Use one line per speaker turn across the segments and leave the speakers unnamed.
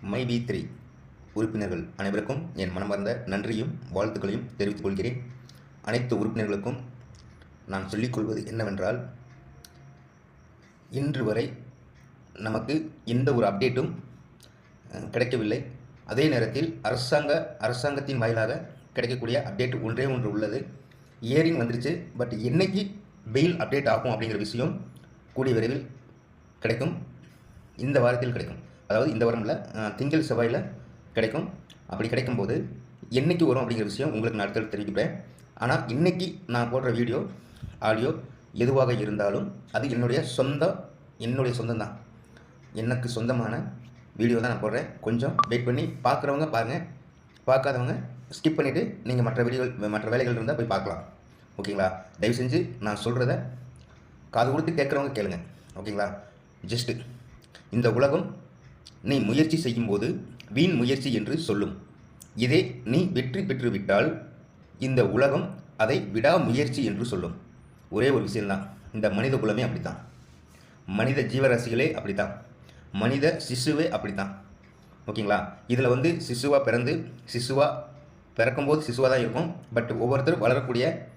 My B three உறுப்பினர்கள் அனைவருக்கும் என் மனமார்ந்த நன்றியும் வாழ்த்துக்களையும் தெரிவித்துக் கொள்கிறேன். அனைத்து உறுப்பினர்களுக்கும் நான் சொல்லிக்கொள்வது என்னவென்றால் இன்று வரை நமக்கு எந்த ஒரு அப்டேட்டும் கிடைக்கவில்லை. அதே நேரத்தில் அரசாங்க அரசாங்கத்தின் வாயிலாக கிடைக்கக்கூடிய அப்டேட் ஒன்றே ஒன்று உள்ளது. இயரிங் வந்துருச்சு பட் என்னைக்கு பெயில் அப்டேட் ஆகும் அப்படிங்கிற விஷயம் கூடிய விரைவில் கிடைக்கும். இந்த வாரத்தில் கிடைக்கும். அதாவது இந்த வாரம் இல்லை திங்கள் செவ்வாயில் கிடைக்கும். அப்படி கிடைக்கும்போது என்னைக்கு வரும் அப்படிங்கிற விஷயம் உங்களுக்கு நான் அடுத்தடுத்து தெரிவிக்கிறேன். ஆனால் இன்னைக்கு நான் போடுற வீடியோ ஆடியோ எதுவாக இருந்தாலும் அது என்னுடைய சொந்த என்னுடைய சொந்தம் தான் எனக்கு சொந்தமான வீடியோ தான் நான் போடுறேன். கொஞ்சம் வெயிட் பண்ணி பார்க்குறவங்க பாருங்கள் பார்க்காதவங்க ஸ்கிப் பண்ணிவிட்டு நீங்கள் மற்ற வீடியோகள் மற்ற வேலைகள் இருந்தால் போய் பார்க்கலாம். ஓகேங்களா? தயவு செஞ்சு நான் சொல்கிறத காது கொடுத்து கேட்குறவங்க கேளுங்க. ஓகேங்களா? ஜஸ்ட்டு இந்த உலகம் நீ முயற்சி செய்யும்போது வீண் முயற்சி என்று சொல்லும். இதே நீ வெற்றி பெற்றுவிட்டால் இந்த உலகம் அதை விடாமுயற்சி என்று சொல்லும். ஒரே ஒரு விஷயம்தான். இந்த மனித குலமே அப்படித்தான். மனித ஜீவராசிகளே அப்படித்தான். மனித சிசுவே அப்படித்தான். ஓகேங்களா? இதில் வந்து சிசுவாக பிறந்து சிசுவாக பிறக்கும்போது சிசுவாக தான் இருக்கும். பட் ஒவ்வொருத்தரும் வளரக்கூடிய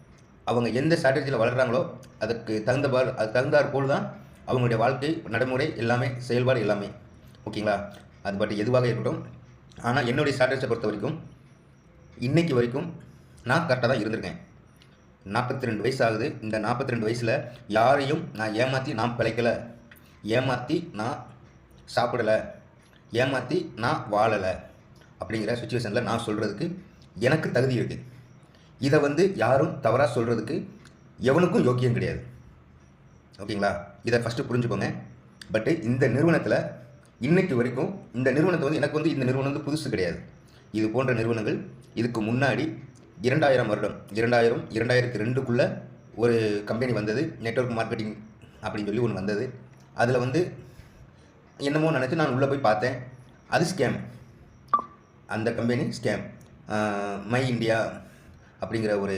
அவங்க எந்த ஸ்ட்ராட்டஜியில் வளர்கிறாங்களோ அதுக்கு தகுந்த அது தகுந்தாற் போல் தான் அவங்களுடைய வாழ்க்கை நடைமுறை எல்லாமே செயல்பாடு எல்லாமே. ஓகேங்களா? அது பட் எதுவாக இருக்கட்டும். ஆனால் என்னுடைய ஸ்ட்ராட்டஜியை பொறுத்த வரைக்கும் இன்றைக்கு வரைக்கும் நான் கரெக்டாக தான் இருந்திருக்கேன். நாற்பத்தி ரெண்டு வயசு ஆகுது. இந்த நாற்பத்தி ரெண்டு வயசில் யாரையும் நான் ஏமாற்றி நான் பிழைக்கலை. ஏமாற்றி நான் சாப்பிடலை. ஏமாற்றி நான் வாழலை. அப்படிங்கிற சுச்சுவேஷனில் நான் சொல்கிறதுக்கு எனக்கு தகுதி இருக்குது இதை வந்து யாரும் தவறாக சொல்கிறதுக்கு எவனுக்கும் யோக்கியம் கிடையாது. ஓகேங்களா? இதை ஃபஸ்ட்டு புரிஞ்சுக்கோங்க. பட்டு இந்த நிறுவனத்தில் இன்னைக்கு வரைக்கும் இந்த நிறுவனத்தை வந்து எனக்கு வந்து இந்த நிறுவனம் வந்து புதுசு கிடையாது. இது போன்ற நிறுவனங்கள் இதுக்கு முன்னாடி இரண்டாயிரம் வருடம் இரண்டாயிரம் இரண்டாயிரத்தி ரெண்டுக்குள்ளே ஒரு கம்பெனி வந்தது நெட்வொர்க் மார்க்கெட்டிங் அப்படின்னு சொல்லி ஒன்று வந்தது. அதில் வந்து என்னமோ நினச்சி நான் உள்ளே போய் பார்த்தேன். அது ஸ்கேம் அந்த கம்பெனி ஸ்கேம் மை இந்தியா அப்படிங்கிற ஒரு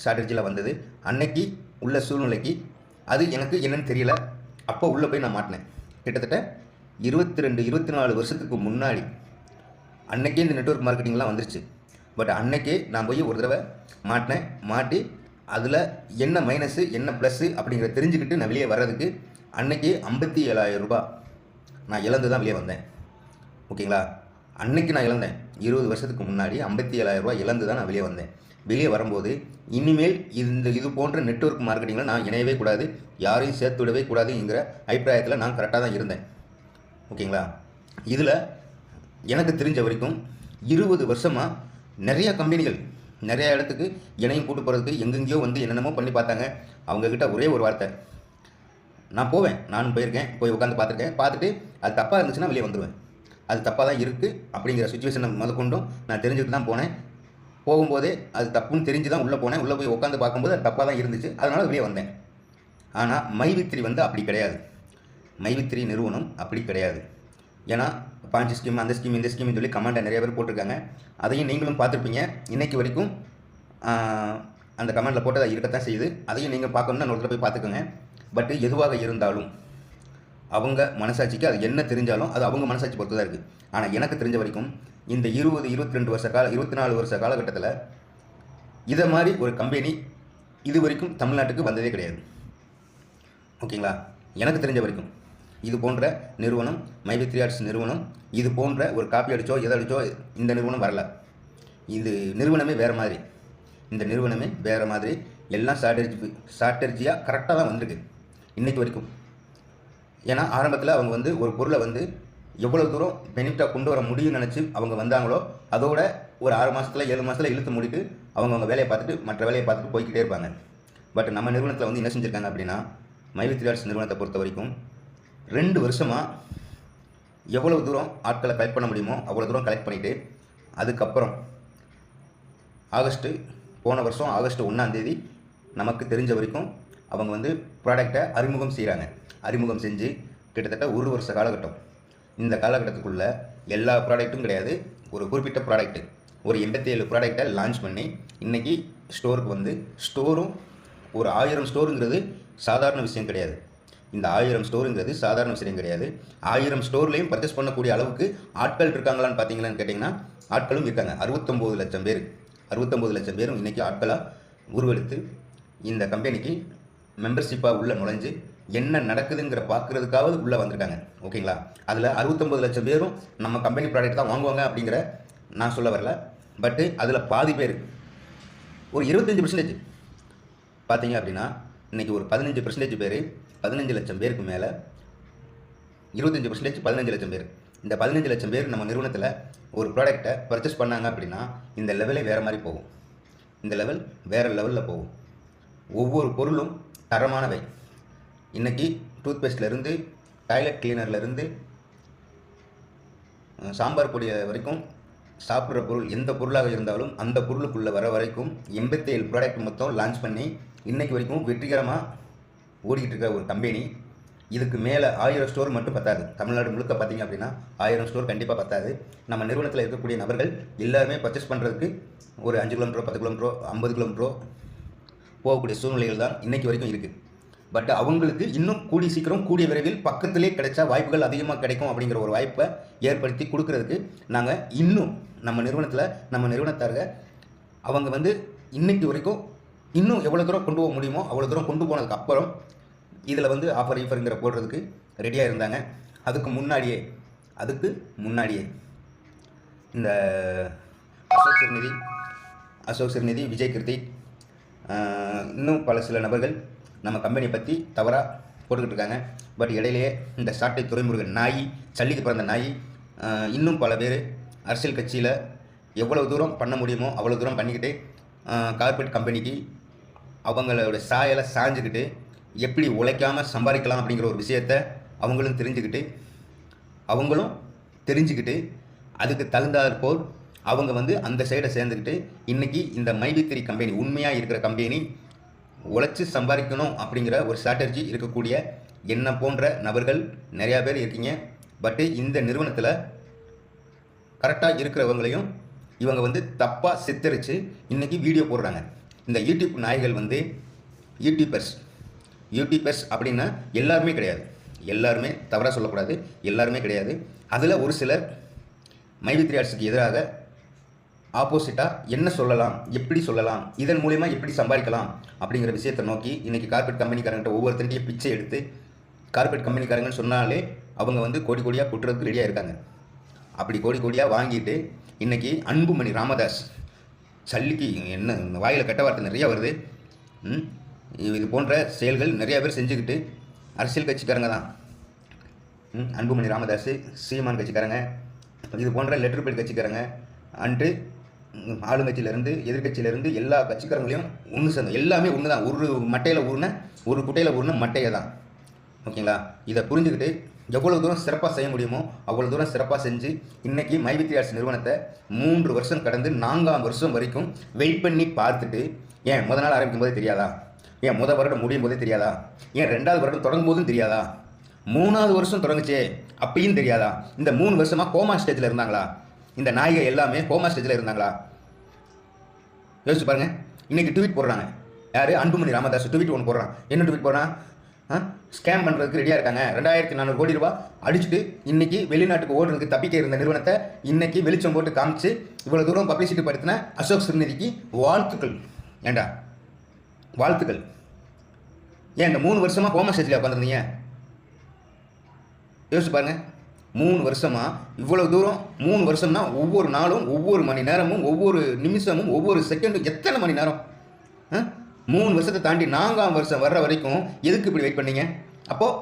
ஸ்ட்ராட்டஜியில் வந்தது. அன்னைக்கு உள்ள சூழ்நிலைக்கு அது எனக்கு என்னன்னு தெரியல. அப்போ உள்ளே போய் நான் மாட்டினேன். கிட்டத்தட்ட இருபத்தி ரெண்டு இருபத்தி நாலு வருஷத்துக்கு முன்னாடி அன்னைக்கே இந்த நெட்வொர்க் மார்க்கெட்டிங்லாம் வந்துருச்சு. பட் அன்னைக்கே நான் போய் ஒரு தடவை மாட்டினேன். மாட்டி அதில் என்ன மைனஸு என்ன ப்ளஸ்ஸு அப்படிங்கிறத தெரிஞ்சுக்கிட்டு நான் வெளியே வர்றதுக்கு அன்னைக்கே ஐம்பத்தி ஏழாயிரம் ரூபாய் நான் இழந்து தான் வெளியே வந்தேன். ஓகேங்களா? அன்னைக்கு நான் இழந்தேன். இருபது வருஷத்துக்கு முன்னாடி ஐம்பத்தி ஏழாயிரம் ரூபாய் இழந்து தான் நான் வெளியே வந்தேன். வெளியே வரும்போது இனிமேல் இந்த இது போன்ற நெட்வொர்க் மார்க்கெட்டிங்கில் நான் இணையவே கூடாது யாரையும் சேர்த்து விடவே கூடாதுங்கிற அபிப்பிராயத்தில் நான் கரெக்டாக தான் இருந்தேன். ஓகேங்களா? இதில் எனக்கு தெரிஞ்ச வரைக்கும் இருபது வருஷமாக நிறையா கம்பெனிகள் நிறையா இடத்துக்கு இணையம் கூட்டு போகிறதுக்கு எங்கெங்கேயோ வந்து என்னென்னமோ பண்ணி பார்த்தாங்க. அவங்கக்கிட்ட ஒரே ஒரு வார்த்தை. நான் போவேன். நானும் போயிருக்கேன். போய் உட்காந்து பார்த்துருக்கேன். பார்த்துட்டு அது தப்பாக இருந்துச்சுன்னா வெளியே வந்துடுவேன் அது தப்பாக தான் இருக்குது அப்படிங்கிற சுச்சுவேஷனை முதற்கொண்டும் நான் தெரிஞ்சுட்டு தான் போனேன். போகும்போதே அது தப்புன்னு தெரிஞ்சு தான் உள்ளே போனேன். உள்ளே போய் உட்காந்து பார்க்கும்போது அது தப்பாக தான் இருந்துச்சு. அதனால் வெளியே வந்தேன். ஆனால் மைவித்திரி வந்து அப்படி கிடையாது. மைவித்ரி நிறுவனம் அப்படி கிடையாது. ஏன்னா பாஞ்சு ஸ்கீம் அந்த ஸ்கீம் இந்த ஸ்கீம்னு சொல்லி கமெண்ட்டை நிறைய பேர் போட்டிருக்காங்க. அதையும் நீங்களும் பார்த்துருப்பீங்க. இன்னைக்கு வரைக்கும் அந்த கமெண்ட்டில் போட்டதை இருக்கத்தான் செய்யுது. அதையும் நீங்கள் பார்க்கணுன்னா நோட்டில் போய் பார்த்துக்கோங்க. பட் எதுவாக இருந்தாலும் அவங்க மனசாட்சிக்கு அது என்ன தெரிஞ்சாலும் அது அவங்க மனசாட்சி பொறுத்து தான் இருக்குது ஆனால் எனக்கு தெரிஞ்ச வரைக்கும் இந்த இருபது இருபத்தி ரெண்டு வருஷ கால இருபத்தி நாலு வருஷ காலகட்டத்தில் இதை மாதிரி ஒரு கம்பெனி இது வரைக்கும் தமிழ்நாட்டுக்கு வந்ததே கிடையாது. ஓகேங்களா? எனக்கு தெரிஞ்ச வரைக்கும். இது போன்ற நிறுவனம் மைவித்ரி ஆர்ட்ஸ் நிறுவனம் இது போன்ற ஒரு காப்பி அடித்தோ எதை அடிச்சோ இந்த நிறுவனம் வரல. இது நிறுவனமே வேறு மாதிரி. இந்த நிறுவனமே வேறு மாதிரி. எல்லாம் ஸ்ட்ராட்டஜி ஸ்ட்ராட்டஜியாக கரெக்டாக தான் வந்திருக்கு இன்றைக்கு வரைக்கும். ஏன்னா ஆரம்பத்தில் அவங்க வந்து ஒரு பொருளை வந்து எவ்வளோ தூரம் பெனிஃபிட்டாக கொண்டு வர முடியும்னு நினச்சி அவங்க வந்தாங்களோ அதோட ஒரு ஆறு மாதத்தில் ஏழு மாதத்தில் இழுத்து முடிட்டு அவங்க அவங்க வேலையை பார்த்துட்டு மற்ற வேலையை பார்த்துட்டு போய்க்கிட்டே இருப்பாங்க. பட் நம்ம நிறுவனத்தில் வந்து என்ன செஞ்சுருக்காங்க அப்படின்னா மைவித்ரி ஆர்ட்ஸ் நிறுவனத்தை பொறுத்த வரைக்கும் ரெண்டு வருஷமாக எவ்வளவு தூரம் ஆட்களை கலெக்ட் பண்ண முடியுமோ அவ்வளோ தூரம் கலெக்ட் பண்ணிவிட்டு அதுக்கப்புறம் ஆகஸ்ட்டு போன வருஷம் ஆகஸ்ட் ஒன்றாந்தேதி நமக்கு தெரிஞ்ச வரைக்கும் அவங்க வந்து ப்ராடக்டை அறிமுகம் செய்கிறாங்க அறிமுகம் செஞ்சு கிட்டத்தட்ட ஒரு வருஷ காலகட்டம். இந்த காலகட்டத்துக்குள்ளே எல்லா ப்ராடக்ட்டும் கிடையாது. ஒரு குறிப்பிட்ட ப்ராடக்ட்டு ஒரு எண்பத்தி ஏழு ப்ராடக்டை லான்ச் பண்ணி இன்றைக்கி ஸ்டோருக்கு வந்து ஸ்டோரும் ஒரு ஆயிரம் ஸ்டோருங்கிறது சாதாரண விஷயம் கிடையாது. இந்த ஆயிரம் ஸ்டோருங்கிறது சாதாரண விஷயம் கிடையாது. ஆயிரம் ஸ்டோர்லேயும் பர்ச்சேஸ் பண்ணக்கூடிய அளவுக்கு ஆட்கள் இருக்காங்களான்னு பார்த்தீங்களான்னு கேட்டிங்கன்னா ஆட்களும் இருக்காங்க. அறுபத்தொம்போது லட்சம் பேர். அறுபத்தொம்போது லட்சம் பேரும் இன்றைக்கி ஆட்களாக உருவெடுத்து இந்த கம்பெனிக்கு மெம்பர்ஷிப்பாக உள்ளே நுழைஞ்சு என்ன நடக்குதுங்கிற பார்க்குறதுக்காவது உள்ளே வந்திருக்காங்க. ஓகேங்களா? அதில் அறுபத்தொம்பது லட்சம் பேரும் நம்ம கம்பெனி ப்ராடக்ட் தான் வாங்குவாங்க அப்படிங்கிற நான் சொல்ல வரல. பட்டு அதில் பாதி பேர் ஒரு இருபத்தஞ்சி பர்சன்டேஜ் பார்த்தீங்க அப்படின்னா இன்றைக்கி ஒரு பதினஞ்சு பர்சன்டேஜ் பேர் பதினஞ்சு லட்சம் பேருக்கு மேலே இருபத்தஞ்சி பர்சன்டேஜ் பதினஞ்சு லட்சம் பேர். இந்த பதினஞ்சு லட்சம் பேர் நம்ம நிறுவனத்தில் ஒரு ப்ராடக்ட்டை பர்ச்சேஸ் பண்ணாங்க அப்படின்னா இந்த லெவலே வேறு மாதிரி போகும். இந்த லெவல் வேறு லெவலில் போகும். ஒவ்வொரு பொருளும் தரமானவை. இன்றைக்கி டூத்பேஸ்ட்லேருந்து டாய்லெட் கிளீனர்லேருந்து சாம்பார் பொடி வரைக்கும் சாப்பிட்ற பொருள் எந்த பொருளாக இருந்தாலும் அந்த பொருளுக்குள்ளே வர வரைக்கும் எண்பத்தேழு ப்ராடக்ட் மொத்தம் லான்ச் பண்ணி இன்றைக்கு வரைக்கும் வெற்றிகரமாக ஓடிக்கிட்டு இருக்க ஒரு கம்பெனி இதுக்கு மேலே ஆயிரம் ஸ்டோர் மட்டும் பத்தாது. தமிழ்நாடு முழுக்க பார்த்தீங்க அப்படின்னா ஆயிரம் ஸ்டோர் கண்டிப்பாக பத்தாது. நம்ம நிறுவனத்தில் இருக்கக்கூடிய நபர்கள் எல்லாருமே பர்ச்சேஸ் பண்ணுறதுக்கு ஒரு அஞ்சு கிலோமீட்டரோ பத்து கிலோமீட்டரோ ஐம்பது கிலோமீட்டரோ போகக்கூடிய சூழ்நிலைகள் தான் இன்றைக்கி வரைக்கும் இருக்குது பட் அவங்களுக்கு இன்னும் கூடி சீக்கிரம் கூடிய விரைவில் பக்கத்திலே கிடைச்சா வாய்ப்புகள் அதிகமாக கிடைக்கும் அப்படிங்கிற ஒரு வாய்ப்பை ஏற்படுத்தி கொடுக்கறதுக்கு நாங்கள் இன்னும் நம்ம நிறுவனத்தில் நம்ம நிறுவனத்தார்கள் அவங்க வந்து இன்னைக்கு வரைக்கும் இன்னும் எவ்வளோ தூரம் கொண்டு போக முடியுமோ அவ்வளோ தூரம் கொண்டு போனதுக்கு அப்புறம் இதில் வந்து ஆஃபர் ஈஃபருங்கிற போடுறதுக்கு ரெடியாக இருந்தாங்க. அதுக்கு முன்னாடியே அதுக்கு முன்னாடியே இந்த அசோக் சிறுநிதி அசோக் சிறுநிதி விஜய் கிருத்திக் இன்னும் பல சில நபர்கள் நம்ம கம்பெனியை பற்றி தவறாக போட்டுக்கிட்டு இருக்காங்க. பட் இடையிலேயே இந்த சாட்டை துறைமுருகன் நாய் சல்லிக்கு பிறந்த நாய் இன்னும் பல பேர் அரசியல் கட்சியில் எவ்வளவு தூரம் பண்ண முடியுமோ அவ்வளோ தூரம் பண்ணிக்கிட்டு கார்ப்பரேட் கம்பெனிக்கு அவங்களோட சாயலை சாஞ்சுக்கிட்டு எப்படி உழைக்காமல் சம்பாதிக்கலாம் அப்படிங்கிற ஒரு விஷயத்த அவங்களும் தெரிஞ்சுக்கிட்டு அவங்களும் தெரிஞ்சுக்கிட்டு அதுக்கு தகுந்தாற்போல் அவங்க வந்து அந்த சைடை சேர்ந்துக்கிட்டு இன்றைக்கி இந்த மைவித்திரி கம்பெனி உண்மையாக இருக்கிற கம்பெனி உழைச்சி சம்பாதிக்கணும் அப்படிங்கிற ஒரு ஸ்ட்ராட்டஜி இருக்கக்கூடிய என்ன போன்ற நபர்கள் நிறையா பேர் இருக்கீங்க. பட்டு இந்த நிறுவனத்தில் கரெக்டாக இருக்கிறவங்களையும் இவங்க வந்து தப்பாக சித்தரித்து இன்றைக்கி வீடியோ போடுறாங்க. இந்த யூடியூப் நாய்கள் வந்து யூடியூபர்ஸ். யூடியூபர்ஸ் அப்படின்னா எல்லாருமே கிடையாது. எல்லாருமே தவறாக சொல்லக்கூடாது. எல்லாருமே கிடையாது. அதில் ஒரு சிலர் மைவித்ரி ஆர்ட்ஸுக்கு எதிராக ஆப்போசிட்டாக என்ன சொல்லலாம் எப்படி சொல்லலாம் இதன் மூலயமா எப்படி சம்பாதிக்கலாம் அப்படிங்கிற விஷயத்தை நோக்கி இன்றைக்கி கார்பரேட் கம்பெனிக்காரங்கிட்ட ஒவ்வொருத்தருடைய பிச்சை எடுத்து கார்பரேட் கம்பெனிக்காரங்கன்னு சொன்னாலே அவங்க வந்து கோடி கோடியாக கொட்டுறதுக்கு ரெடியாக இருக்காங்க. அப்படி கோடி கோடியாக வாங்கிட்டு இன்றைக்கி அன்புமணி ராமதாஸ் சல்லிக்கு என்ன இந்த வாயில் கெட்ட வார்த்தை நிறைய வருது. ம், இது போன்ற செயல்கள் நிறைய பேர் செஞ்சுக்கிட்டு அரசியல் கட்சிக்காரங்க தான். ம், அன்புமணி ராமதாஸ் சீமான் கட்சிக்காரங்க இது போன்ற லெட்டர் பேட் கட்சிக்காரங்க அன்று ஆளுங்கட்சியிலேருந்து எதிர்கட்சியிலேருந்து எல்லா கட்சிக்காரங்களையும் ஒன்று சேர்ந்த எல்லாமே ஒன்று தான் ஒரு மட்டையில் ஊறின ஒரு குட்டையில் ஊறின மட்டையை தான் ஓகேங்களா? இதை புரிஞ்சுக்கிட்டு எவ்வளோ தூரம் சிறப்பாக செய்ய முடியுமோ அவ்வளோ தூரம் சிறப்பாக செஞ்சு இன்றைக்கி மைவித்ரி ஆர்ட்ஸ் நிறுவனத்தை மூன்று வருஷம் கடந்து நான்காம் வருஷம் வரைக்கும் வெயிட் பண்ணி பார்த்துட்டு ஏன் முத நாள் ஆரம்பிக்கும் போதே தெரியாதா? ஏன் முத வருடம் முடியும் போதே தெரியாதா? ஏன் ரெண்டாவது வருடம் தொடங்கும் போதும் தெரியாதா? மூணாவது வருஷம் தொடங்குச்சே அப்பயும் தெரியாதா? இந்த மூணு வருஷமாக கோமா ஸ்டேஜில் இருந்தாங்களா? இந்த நாயகை எல்லாமே கோமா ஸ்டேஜில் இருந்தாங்களா? யோசிச்சு பாருங்க. இன்றைக்கி ட்வீட் போடுறாங்க. யார்? அன்புமணி ராமதாஸ். ட்வீட் ஒன்று போடுறான். என்ன ட்வீட் போடுறான்? ஸ்கேம் பண்ணுறதுக்கு ரெடியாக இருக்காங்க. ரெண்டாயிரத்தி நானூறு கோடி ரூபாய் அடிச்சுட்டு இன்னைக்கு வெளிநாட்டுக்கு ஓடுறதுக்கு தப்பிக்க இருந்த நிறுவனத்தை இன்னைக்கு வெளிச்சம் போட்டு காமிச்சு இவ்வளோ தூரம் பப்ளிசிட்டி படுத்தின அசோக் சிறுநிதிக்கு வாழ்த்துக்கள். ஏண்டா? வாழ்த்துக்கள். ஏன் இந்த மூணு வருஷமாக கோமா ஸ்டேஜில் உட்காந்துருந்தீங்க யோசிச்சு பாருங்க. மூணு வருஷமாக இவ்வளோ தூரம் மூணு வருஷம்னா ஒவ்வொரு நாளும் ஒவ்வொரு மணி நேரமும் ஒவ்வொரு நிமிஷமும் ஒவ்வொரு செகண்டும் எத்தனை மணி நேரம்? ஆ? மூணு வருஷத்தை தாண்டி நான்காம் வருஷம் வர்ற வரைக்கும் எதுக்கு இப்படி வெயிட் பண்ணீங்க? அப்போது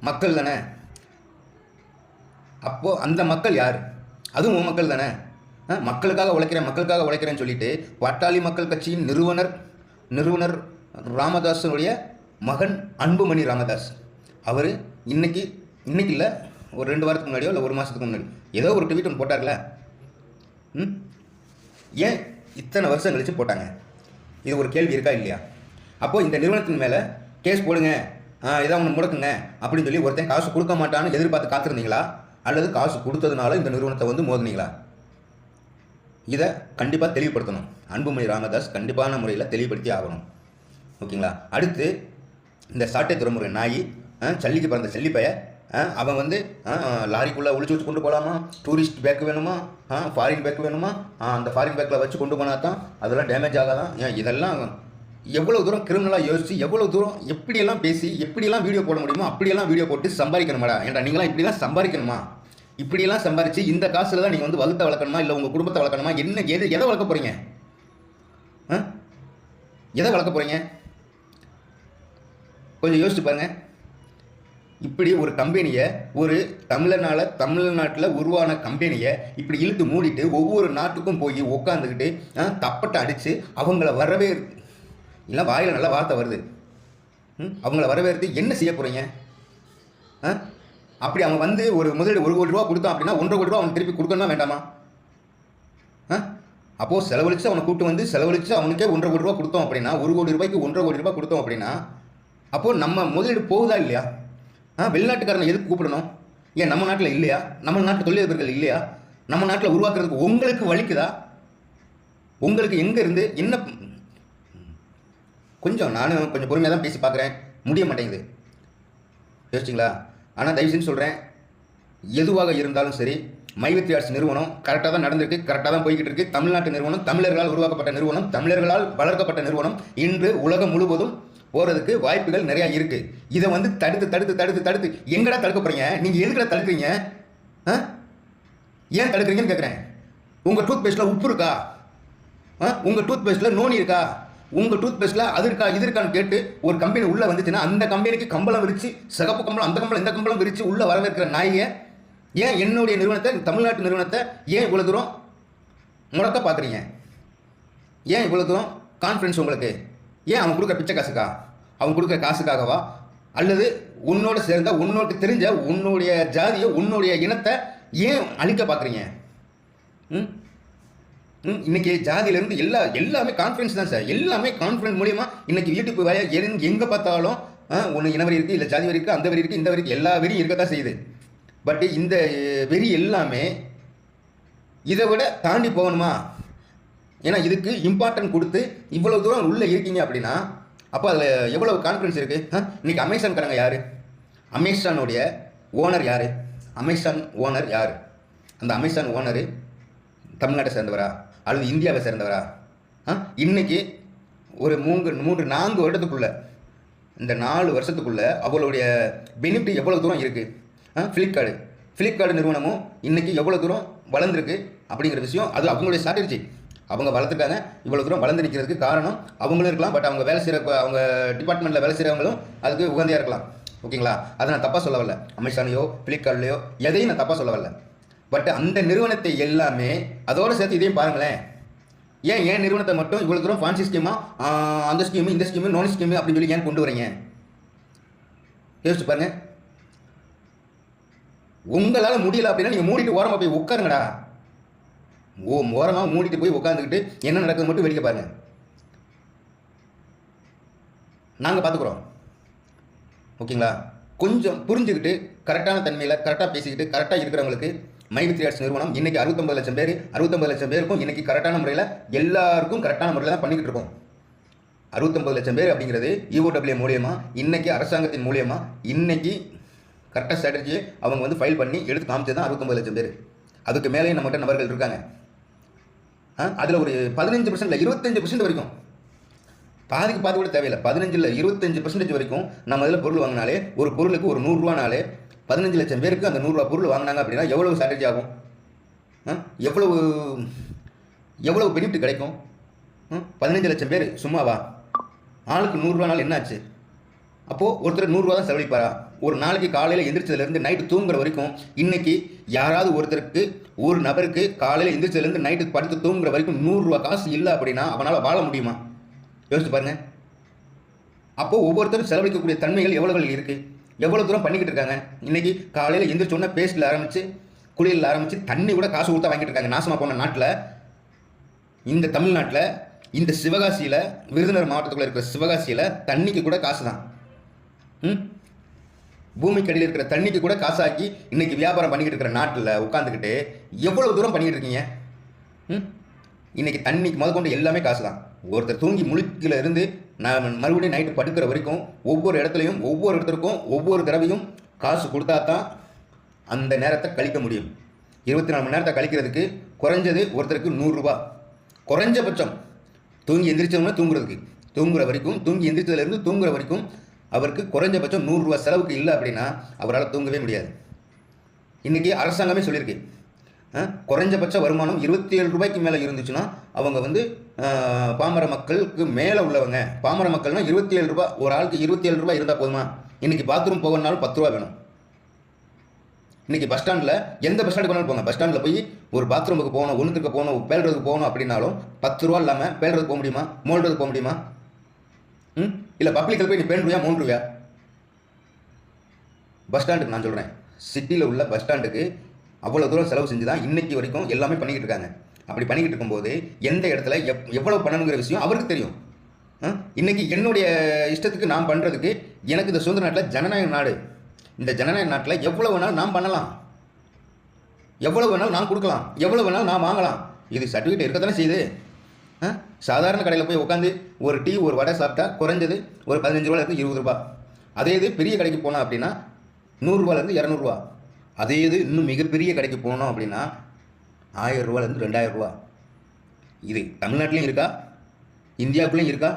மக்கள் தானே. அப்போது அந்த மக்கள் யார்? அதுவும் உன் மக்கள் தானே. மக்களுக்காக உழைக்கிறேன் மக்களுக்காக உழைக்கிறேன்னு சொல்லிட்டு பாட்டாளி மக்கள் கட்சியின் நிறுவனர் நிறுவனர் ராமதாஸனுடைய மகன் அன்புமணி ராமதாஸ். அவர் இன்னைக்கு இன்னைக்கு இல்லை ஒரு ரெண்டு வாரத்துக்கு முன்னாடியோ இல்லை ஒரு மாதத்துக்கு முன்னாடி. ஏதோ ஒரு ட்வீட் ஒன்று போட்டார்ல. ம்? ஏன் இத்தனை வருஷம் கழிச்சு போட்டாங்க? இது ஒரு கேள்வி இருக்கா இல்லையா? அப்போது இந்த நிறுவனத்தின் மேலே கேஸ் போடுங்க. இதை ஒன்று முடக்குங்க அப்படின்னு சொல்லி ஒருத்தன் காசு கொடுக்க மாட்டான்னு எதிர்பார்த்து காத்திருந்தீங்களா? அல்லது காசு கொடுத்ததுனால இந்த நிறுவனத்தை வந்து மோதுனீங்களா? இதை கண்டிப்பாக தெளிவுபடுத்தணும். அன்புமணி ராமதாஸ் கண்டிப்பான முறையில் தெளிவுபடுத்தி ஆகணும். ஓகேங்களா? அடுத்து இந்த சாட்டை துறைமுறை நாய் ஆ, சல்லிக்கு பிறந்த செல்லிப்பைய அவன் வந்து லாரிக்குள்ளே ஒழிச்சு வச்சு கொண்டு போகலாமா டூரிஸ்ட் பேக் வேணுமா? ஆ ஃபாரின் பேக் வேணுமா? அந்த ஃபாரின் பேக்கில் வச்சு கொண்டு போனால் தான் அதெல்லாம் டேமேஜ் ஆகாதான் ஏன் இதெல்லாம் எவ்வளோ தூரம் கிரிமினலாக யோசிச்சு எவ்வளோ தூரம் எப்படியெல்லாம் பேசி எப்படியெல்லாம் வீடியோ போட முடியுமோ அப்படியெல்லாம் வீடியோ போட்டு சம்பாதிக்கணுமாடா. ஏன்டா நீங்களாம் இப்படிலாம் சம்பாதிக்கணுமா? இப்படியெல்லாம் சம்பாரிச்சு இந்த காசில் தான் நீங்கள் வந்து வளர்த்த வளர்க்கணுமா? இல்லை உங்கள் குடும்பத்தை வளர்க்கணுமா? என்ன எது எதை வளர்க்க போகிறீங்க ஆ? எதை வளர்க்க போகிறீங்க கொஞ்சம் யோசிச்சு பாருங்கள் இப்படி ஒரு கம்பெனியை ஒரு தமிழனால் தமிழ்நாட்டில் உருவான கம்பெனியை இப்படி இழுத்து மூடிட்டு ஒவ்வொரு நாட்டுக்கும் போய் உட்காந்துக்கிட்டு தப்பட்டை அடித்து அவங்கள வரவே இல்லை வாயில் நல்ல வார்த்தை வருது. ம், அவங்கள வரவேற்று என்ன செய்ய போகிறீங்க ஆ அப்படி அவன் வந்து ஒரு முதலீடு ஒரு கோடி ரூபா கொடுத்தான் அப்படின்னா ஒன்றரை கோடி ரூபா அவன் திருப்பி கொடுக்கணுமா வேண்டாமா? ஆ அப்போது செலவழித்து அவனை கூப்பிட்டு வந்து செலவழித்து அவனுக்கே ஒன்றரை கோடி ரூபா கொடுத்தோம் அப்படின்னா ஒரு கோடி ரூபாய்க்கு ஒன்றரை கோடி ரூபாய் கொடுத்தோம் அப்படின்னா அப்போது நம்ம முதலீடு போகுதா இல்லையா? ஆ வெளிநாட்டுக்காரனை எதுக்கு கூப்பிடணும்? ஏன் நம்ம நாட்டில் இல்லையா? நம்ம நாட்டு தொழிலதிபர்கள் இல்லையா? நம்ம நாட்டில் உருவாக்குறதுக்கு உங்களுக்கு வலிக்குதா? உங்களுக்கு எங்கே இருந்து என்ன கொஞ்சம் நானும் கொஞ்சம் பொறுமையாக தான் பேசி பார்க்குறேன். முடிய மாட்டேங்குது. யோசிச்சிங்களா? ஆனால் தயவுசெய்து சொல்கிறேன் எதுவாக இருந்தாலும் சரி மைவித்ரி ஆர்ட்ஸ் நிறுவனம் கரெக்டாக தான் நடந்திருக்கு கரெக்டாக தான் போய்கிட்டு இருக்கு. தமிழ்நாட்டு நிறுவனம் தமிழர்களால் உருவாக்கப்பட்ட நிறுவனம் தமிழர்களால் வளர்க்கப்பட்ட நிறுவனம். இன்று உலகம் முழுவதும் போகிறதுக்கு வாய்ப்புகள் நிறையா இருக்குது இதை வந்து தடுத்து தடுத்து தடுத்து தடுத்து. எங்கடா தடுக்க போகிறீங்க நீங்கள் எதுக்கடா தடுக்கிறீங்க? ஆ? ஏன் தடுக்கிறீங்கன்னு கேட்குறேன் உங்கள் டூத் பேஸ்ட்டில் உப்பு இருக்கா? ஆ? உங்கள் டூத் பேஸ்ட்டில் நோனி இருக்கா? உங்கள் டூத் பேஸ்ட்டில் அது இருக்கா இது இருக்கான்னு கேட்டு ஒரு கம்பெனி உள்ளே வந்துச்சுன்னா அந்த கம்பெனிக்கு கம்பளம் விரிச்சு சிகப்பு கம்பளம் அந்த கம்பளம் இந்த கம்பளம் விரித்து உள்ளே வரவேற்கிற நாயை ஏன் என்னுடைய நிறுவனத்தை தமிழ்நாட்டு நிறுவனத்தை ஏன் இவ்வளோ தூரம் முடக்க பார்க்குறீங்க? ஏன் இவ்வளோ தூரம் கான்ஃபிடன்ஸ் உங்களுக்கு? ஏன் அவன் கொடுக்குற பிச்சை காசுக்கா? அவன் கொடுக்குற காசுக்காகவா? அல்லது உன்னோட சேர்ந்த உன்னோட தெரிஞ்ச உன்னுடைய ஜாதியை உன்னுடைய இனத்தை ஏன் அழிக்க பார்க்குறீங்க? ம்? ம், இன்னைக்கு ஜாதியிலேருந்து எல்லா எல்லாமே கான்ஃபிடன்ஸ் தான் சார். எல்லாமே கான்ஃபிடன்ஸ் மூலியமாக இன்னைக்கு யூடியூப் வேலையை எங்க எங்கே பார்த்தாலும் ஒன்று இனவரி இருக்குது இல்லை ஜாதி வரி இருக்குது அந்த வரி இருக்குது இந்த வரி எல்லா எல்லா வரியும் இருக்கத்தான் செய்யுது. பட் இந்த வெறி எல்லாமே இதை விட தாண்டி போகணுமா? ஏன்னா இதுக்கு இம்பார்ட்டன்ட் கொடுத்து இவ்வளோ தூரம் உள்ளே இருக்கீங்க அப்படின்னா அப்போ அதில் எவ்வளோ கான்ஃபிடன்ஸ் இருக்குது இன்னைக்கு அமேசான்காரங்க யார்? அமேசானுடைய ஓனர் யார்? அமேசான் ஓனர் யார்? அந்த அமேசான் ஓனரு தமிழ்நாட்டை சேர்ந்தவரா? அல்லது இந்தியாவை சேர்ந்தவரா? ஆ இன்னைக்கு ஒரு மூன்று மூன்று நான்கு வருடத்துக்குள்ளே இந்த நாலு வருஷத்துக்குள்ளே அவளுடைய பெனிஃபிட் எவ்வளோ தூரம் இருக்குது ஆ ஃப்ளிப்கார்டு ஃப்ளிப்கார்டு நிறுவனமும் இன்றைக்கி எவ்வளோ தூரம் வளர்ந்துருக்கு அப்படிங்கிற விஷயம் அது அவங்களுடைய ஸ்ட்ராட்டஜி அவங்க வளர்த்துருக்காங்க இவ்வளோ தூரம் வளர்ந்து நிற்கிறதுக்கு காரணம் அவங்களும் இருக்கலாம். பட் அவங்க வேலை செய்கிற அவங்க டிபார்ட்மெண்ட்டில் வேலை செய்கிறவங்களும் அதுக்கு உகந்தையாக இருக்கலாம். ஓகேங்களா? அதை நான் தப்பாக சொல்ல வரல அமேசானையோ ஃப்ளிப்கார்ட்லையோ எதையும் நான் தப்பாக சொல்ல வரல பட் அந்த நிறுவனத்தை எல்லாமே அதோடு சேர்த்து இதையும் பாருங்களேன். ஏன் ஏன் நிறுவனத்தை மட்டும் இவ்வளோ தூரம் ஃபான்சி ஸ்கீமா அந்த ஸ்கீமு இந்த ஸ்கீமு நோன் ஸ்கீமு அப்படின்னு சொல்லி ஏன் கொண்டு வரீங்க? யோசிச்சு பாருங்க. உங்களால் முடியல அப்படின்னா நீங்கள் மூடிட்டு ஓரமாக போய் உட்காருங்கடா. ஓ ஓரமாக மூடிட்டு போய் உட்காந்துக்கிட்டு என்ன நடக்குது மட்டும் வேடிக்கை பாருங்க. நாங்கள் பார்த்துக்குறோம் ஓகேங்களா? கொஞ்சம் புரிஞ்சுக்கிட்டு கரெக்டான தன்மையில் கரெக்டாக பேசிக்கிட்டு கரெக்டாக இருக்கிறவங்களுக்கு மைவித்ரி ஆர்ட்ஸ் நிறுவனம் இன்னைக்கு அறுபத்தொம்பது லட்சம் பேர் அறுபத்தொம்பது லட்சம் பேருக்கும் இன்னைக்கு கரெக்டான முறையில் எல்லாருக்கும் கரெக்டான முறையில் தான் பண்ணிக்கிட்டு இருக்கோம். அறுபத்தொம்பது லட்சம் பேர் அப்படிங்கிறது இஓடபிள்யூ மூலியமாக இன்றைக்கி அரசாங்கத்தின் மூலியமாக இன்னைக்கு கரெக்டாக ஸ்ட்ராட்டஜியை அவங்க வந்து ஃபைல் பண்ணி எடுத்து காமிச்சது தான் அறுபத்தொம்பது லட்சம் பேர். அதுக்கு மேலேயும் நம்மகிட்ட நபர்கள் இருக்காங்க. அதில் ஒரு பதினஞ்சு பர்சன்ட் இருபத்தஞ்சு பர்சன்ட் வரைக்கும். பாதிக்கு பாதி கூட தேவையில்லை. பதினஞ்சில் இருபத்தஞ்சு பர்சன்டேஜ் வரைக்கும் நம்ம இதில் பொருள் வாங்கினாலே ஒரு பொருளுக்கு ஒரு நூறுரூவானாலே பதினஞ்சு லட்சம் பேருக்கு அந்த நூறுரூவா பொருள் வாங்கினாங்க அப்படின்னா எவ்வளவு ஸ்ட்ராட்டஜி ஆகும்? ஆ? எவ்வளவு எவ்வளவு பெனிஃபிட் கிடைக்கும்? பதினஞ்சு லட்சம் பேர் சும்மாவா? ஆளுக்கு நூறுரூவானாலும் என்னாச்சு? அப்போது ஒருத்தர் நூறுரூவா தான் செலவழிப்பாரா? ஒரு நாளைக்கு காலையில் எந்திரிச்சதுலேருந்து நைட்டு தூங்குற வரைக்கும் இன்றைக்கி யாராவது ஒருத்தருக்கு ஒரு நபருக்கு காலையில் எந்திரிச்சதுலேருந்து நைட்டு படுத்து தூங்குற வரைக்கும் நூறுரூவா காசு இல்லை அப்படின்னா அவனால் வாழ முடியுமா? யோசிச்சு பாருங்க. அப்போது ஒவ்வொருத்தரும் செலவழிக்கக்கூடிய தன்மைகள் எவ்வளவு இருக்குது எவ்வளோ தூரம் பண்ணிக்கிட்டு இருக்காங்க? இன்னைக்கு காலையில் எந்திரிச்சோன்னா பேஸ்ட்டில் ஆரம்பித்து குளியலில் ஆரம்பித்து தண்ணி கூட காசு கொடுத்தா வாங்கிட்டு இருக்காங்க. நாசமாக போன நாட்டில் இந்த தமிழ்நாட்டில் இந்த சிவகாசியில் விருதுநகர் மாவட்டத்துக்குள்ளே இருக்கிற சிவகாசியில் தண்ணிக்கு கூட காசு தான் பூமிக்கு அடியில் இருக்கிற தண்ணிக்கு கூட காசாக்கி இன்னைக்கு வியாபாரம் பண்ணிக்கிட்டு இருக்கிற நாட்டில் உட்காந்துக்கிட்டு எவ்வளவு தூரம் பண்ணிக்கிட்டு இருக்கீங்க? ம்? இன்னைக்கு தண்ணிக்கு முதற்கொண்டு எல்லாமே காசு தான் ஒருத்தர் தூங்கி முழுக்கில் இருந்து நான் மறுபடியும் நைட்டு படுக்கிற வரைக்கும் ஒவ்வொரு இடத்துலையும் ஒவ்வொரு இடத்துக்கும் ஒவ்வொரு தடவையும் காசு கொடுத்தா தான் அந்த நேரத்தை கழிக்க முடியும். இருபத்தி நாலு மணி நேரத்தை கழிக்கிறதுக்கு குறைஞ்சது ஒருத்தருக்கு நூறுரூவா குறைஞ்சபட்சம். தூங்கி எந்திரிச்சவங்க தூங்குறதுக்கு. தூங்குற வரைக்கும் தூங்கி எந்திரிச்சதுலேருந்து தூங்குற வரைக்கும் அவருக்கு குறைஞ்சபட்சம் நூறுரூவா செலவுக்கு இல்லை அப்படின்னா அவரால் தூங்கவே முடியாது. இன்றைக்கி அரசாங்கமே சொல்லியிருக்கு. குறைஞ்சபட்ச வருமானம் இருபத்தி ஏழு ரூபாய்க்கு மேலே இருந்துச்சுன்னா அவங்க வந்து பாமர மக்களுக்கு மேலே உள்ளவங்க. பாமர மக்கள்னா இருபத்தி ஏழு ரூபாய் ஒரு ஆளுக்கு இருபத்தி ஏழு ரூபாய் இருந்தால் போதுமா? இன்றைக்கி பாத்ரூம் போகணுனாலும் பத்து ரூபா வேணும். இன்றைக்கி பஸ் ஸ்டாண்டில் எந்த பஸ் ஸ்டாண்டுக்கு போனாலும் போங்க. பஸ் ஸ்டாண்டில் போய் ஒரு பாத்ரூமுக்கு போகணும் ஒன்றுக்கு போகணும் பேல்றதுக்கு போகணும் அப்படின்னாலும் பத்து ரூபா இல்லாமல் பேல்றதுக்கு போக முடியுமா? மோல்றதுக்கு போக முடியுமா? ம்? இல்லை பப்ளிக்கில் போய் நீ பேண்டுருவியா மூன்றுவியா பஸ் ஸ்டாண்டுக்கு நான் சொல்கிறேன் சிட்டியில் உள்ள பஸ் ஸ்டாண்டுக்கு அவ்வளோ தூரம் செலவு செஞ்சு தான் இன்னைக்கு வரைக்கும் எல்லாமே பண்ணிக்கிட்டு இருக்காங்க. அப்படி பண்ணிக்கிட்டு இருக்கும்போது எந்த இடத்துல எப் எவ்வளோ பண்ணணுங்கிற விஷயம் அவருக்கு தெரியும். ஆ? இன்னைக்கு என்னுடைய இஷ்டத்துக்கு நான் பண்ணுறதுக்கு எனக்கு இந்த சுதந்திர நாட்டில் ஜனநாயக நாடு. இந்த ஜனநாயக நாட்டில் எவ்வளோ வேணாலும் நான் பண்ணலாம். எவ்வளோ வேணாலும் நான் கொடுக்கலாம். எவ்வளோ வேணாலும் நான் வாங்கலாம். இது சர்டிஃபிகேட் இருக்கத்தானே செய்யுது? சாதாரண கடையில் போய் உட்காந்து ஒரு டீ ஒரு வடை சாப்பிட்டா குறைஞ்சது ஒரு பதினஞ்சு ரூபாயிலேருந்து இருபது ரூபா. அதே இது பெரிய கடைக்கு போனோம் அப்படின்னா நூறுரூவாலேருந்து இரநூறுவா அதே இது இன்னும் மிகப்பெரிய கடைக்கு போனோம் அப்படின்னா ஆயிரம் ரூபாலேருந்து ரெண்டாயிரம் ரூபா. இது தமிழ்நாட்டிலையும் இருக்கா? இந்தியாவுக்குள்ளேயும் இருக்கா?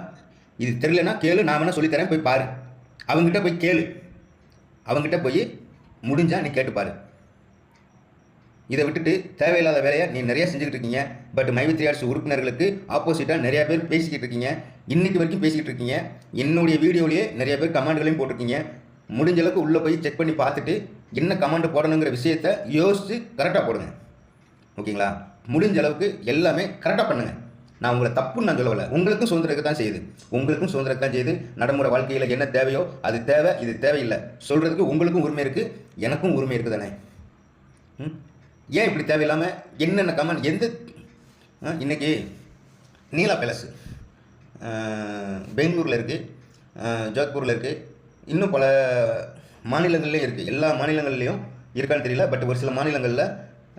இது தெரியலனா கேளு நான் வேணால் சொல்லித்தரேன் போய் பாரு. அவங்ககிட்ட போய் கேளு. அவங்ககிட்ட போய் முடிஞ்சால் நீ கேட்டுப்பாரு இதை விட்டுட்டு தேவையில்லாத வேலையை நீ நிறைய செஞ்சுக்கிட்டு இருக்கீங்க. பட் மைவித்ரி ஆர்ட்ஸ் உறுப்பினர்களுக்கு ஆப்போசிட்டாக நிறைய பேர் பேசிக்கிட்டு இருக்கீங்க. இன்னைக்கு வரைக்கும் பேசிக்கிட்டு இருக்கீங்க. என்னுடைய வீடியோலேயே நிறைய பேர் கமெண்ட்களையும் போட்டிருக்கீங்க. முடிஞ்ச அளவுக்கு உள்ளே போய் செக் பண்ணி பார்த்துட்டு என்ன கமெண்ட் போடணுங்கிற விஷயத்த யோசித்து கரெக்டாக போடுங்க. ஓகேங்களா? முடிஞ்ச அளவுக்கு எல்லாமே கரெக்டாக பண்ணுங்கள் நான் உங்களை தப்புன்னு நான் சொல்லவில்லை உங்களுக்கும் சுதந்திரக்கு தான் செய்யுது. உங்களுக்கும் சுதந்திரக்கு தான் செய்யுது. நடைமுறை வாழ்க்கையில் என்ன தேவையோ அது தேவை இது தேவையில்லை. சொல்கிறதுக்கு உங்களுக்கும் உரிமை இருக்குது எனக்கும் உரிமை இருக்குது தானே ம்? ஏன் இப்படி தேவையில்லாமல் என்னென்ன கமெண்ட் எந்த ஆ, இன்னைக்கு நீலா பேலஸ் பெங்களூரில் இருக்குது ஜோத்பூரில் இருக்குது இன்னும் பல மாநிலங்கள்லேயும் இருக்குது எல்லா மாநிலங்கள்லேயும் இருக்கான்னு தெரியல பட் ஒரு சில மாநிலங்களில்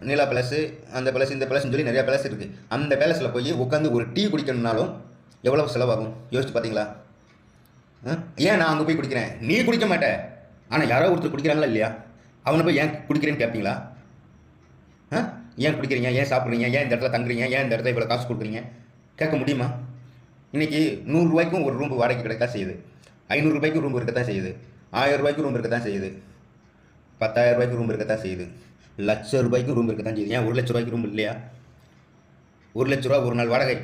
நீலா பேலஸு அந்த பேலஸ் இந்த பேலஸ்னு சொல்லி நிறையா பேலஸ் இருக்குது அந்த பேலஸில் போய் உட்காந்து ஒரு டீ குடிக்கணும்னாலும் எவ்வளோ செலவாகும்? யோசிச்சு பார்த்தீங்களா ஆ? ஏன் நான் அங்கே போய் குடிக்கிறேன்? நீ குடிக்க மாட்ட. ஆனால் யாரோ ஒருத்தர் குடிக்கிறாங்களா இல்லையா? அவனை போய் ஏன் குடிக்கிறேன்னு கேட்பீங்களா ஏன் குடிக்கிறீங்க? ஏன் சாப்பிட்றீங்க? ஏன் இந்த இடத்துல தங்குறீங்க? ஏன் இந்த இடத்துல இவ்வளோ காசு கொடுக்குறீங்க? கேட்க முடியுமா? இன்றைக்கி நூறுரூவாய்க்கும் ஒரு ரூம் வாடகை கிடைக்கத்தான் செய்யுது. ஐநூறுரூபாய்க்கும் ரூம் இருக்கத்தான் செய்யுது. ஆயிரம் ரூபாய்க்கு ரூம் இருக்கத்தான் செய்யுது. பத்தாயிரம் ரூபாய்க்கு ரூம் இருக்கத்தான் செய்யுது. லட்ச ரூபாய்க்கு ரூம் இருக்கத்தான் செய்யுது. ஏன் ஒரு லட்ச ரூபாய்க்கு ரூம் இல்லையா? ஒரு லட்ச ரூபா ஒரு நாள் வாடகை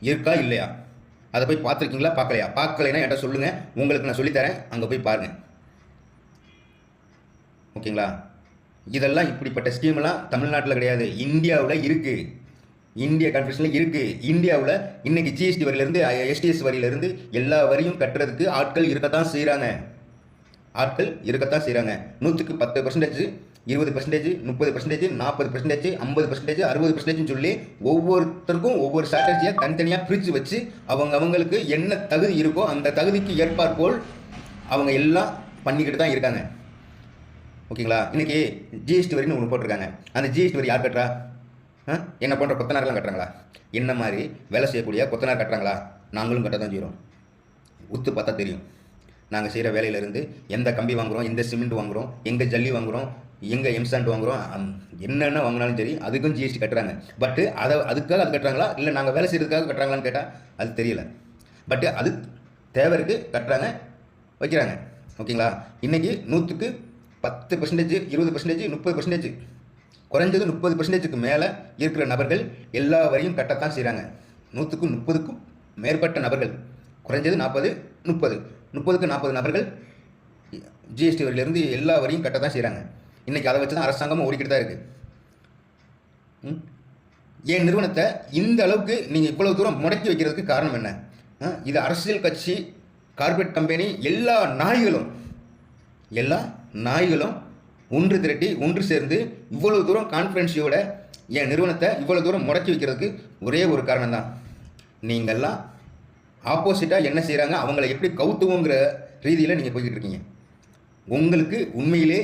இருக்கா இல்லையா? அதை போய் பார்த்துருக்கீங்களா? பார்க்கலையா? பார்க்கலைன்னா என்கிட்ட சொல்லுங்கள் உங்களுக்கு நான் சொல்லித்தரேன். அங்கே போய் பாருங்கள் ஓகேங்களா? இதெல்லாம் இப்படிப்பட்ட ஸ்கீம்லாம் தமிழ்நாட்டில் கிடையாது. இந்தியாவில் இருக்குது இந்திய கான்ஃபரன்ஸில் இருக்குது இந்தியாவில் இன்றைக்கி ஜிஎஸ்டி வரியிலேருந்து எஸ்டிஎஸ் வரியிலேருந்து எல்லா வரியும் கட்டுறதுக்கு ஆட்கள் இருக்கத்தான் செய்கிறாங்க ஆட்கள் இருக்கத்தான் செய்கிறாங்க நூற்றுக்கு பத்து பர்சன்டேஜ் இருபது பர்சன்டேஜ் முப்பது பர்சன்டேஜ் நாற்பது பர்சன்டேஜ் ஐம்பது பர்சன்டேஜ் அறுபது பர்சன்டேஜ்னு சொல்லி ஒவ்வொருத்தருக்கும் ஒவ்வொரு ஸ்ட்ராட்டஜியாக தனித்தனியாக பிரித்து வச்சு அவங்க அவங்களுக்கு என்ன தகுதி இருக்கோ அந்த தகுதிக்கு ஏற்பாற்போல் அவங்க எல்லாம் பண்ணிக்கிட்டு தான் இருக்காங்க. ஓகேங்களா? இன்றைக்கி ஜிஎஸ்டி வரின்னு ஒன்று போட்டிருக்காங்க. அந்த ஜிஎஸ்டி வரி யார் கட்டுறா? ஆ? என்ன போன்ற கொத்தனார்லாம் கட்டுறாங்களா? என்ன மாதிரி வேலை செய்யக்கூடிய கொத்தனார் கட்டுறாங்களா? நாங்களும் கட்ட தான் செய்கிறோம் உத்து பார்த்தா தெரியும். நாங்கள் செய்கிற வேலையிலேருந்து எந்த கம்பி வாங்குகிறோம் எந்த சிமெண்ட் வாங்குகிறோம் எங்கே ஜல்லி வாங்குகிறோம் எங்கே எம்சாண்ட் வாங்குகிறோம் என்னென்ன வாங்கினாலும் சரி அதுக்கும் ஜிஎஸ்டி கட்டுறாங்க. பட்டு அதை அதுக்காக அது கட்டுறாங்களா? இல்லை நாங்கள் வேலை செய்கிறதுக்காக கட்டுறாங்களான்னு கேட்டால் அது தெரியல. பட்டு அது தேவை இருக்குது கட்டுறாங்க வைக்கிறாங்க. ஓகேங்களா? இன்றைக்கி நூற்றுக்கு பத்து பர்சன்டேஜ் இருபது பர்சன்டேஜ் முப்பது பர்சன்டேஜ் குறைஞ்சது முப்பது பர்சன்டேஜுக்கு மேலே இருக்கிற நபர்கள் எல்லா வரியும் கட்டத்தான் செய்கிறாங்க நூற்றுக்கும் முப்பதுக்கும் மேற்பட்ட நபர்கள். குறைஞ்சது நாற்பது முப்பது. முப்பதுக்கு நாற்பது நபர்கள் ஜிஎஸ்டி வரியிலேருந்து எல்லா வரியும் கட்ட தான் செய்கிறாங்க இன்றைக்கி அதை வச்சு தான் அரசாங்கமும் ஓடிக்கிட்டு தான் இருக்குது என் நிறுவனத்தை இந்த அளவுக்கு நீங்கள் இவ்வளோ தூரம் முடக்கி வைக்கிறதுக்கு காரணம் என்ன? இது அரசியல் கட்சி கார்ப்பரேட் கம்பெனி எல்லா நாய்களும் எல்லா நாய்களும் ஒன்று திரட்டி ஒன்று சேர்ந்து இவ்வளவு தூரம் கான்ஃபிடென்ஸியோட என் நிறுவனத்தை இவ்வளோ தூரம் முடக்கி வைக்கிறதுக்கு ஒரே ஒரு காரணம் தான் நீங்கள்லாம் ஆப்போசிட்டாக என்ன செய்கிறாங்க அவங்கள எப்படி கவுத்துவோங்கிற ரீதியில் நீங்கள் போய்கிட்டு இருக்கீங்க. உங்களுக்கு உண்மையிலே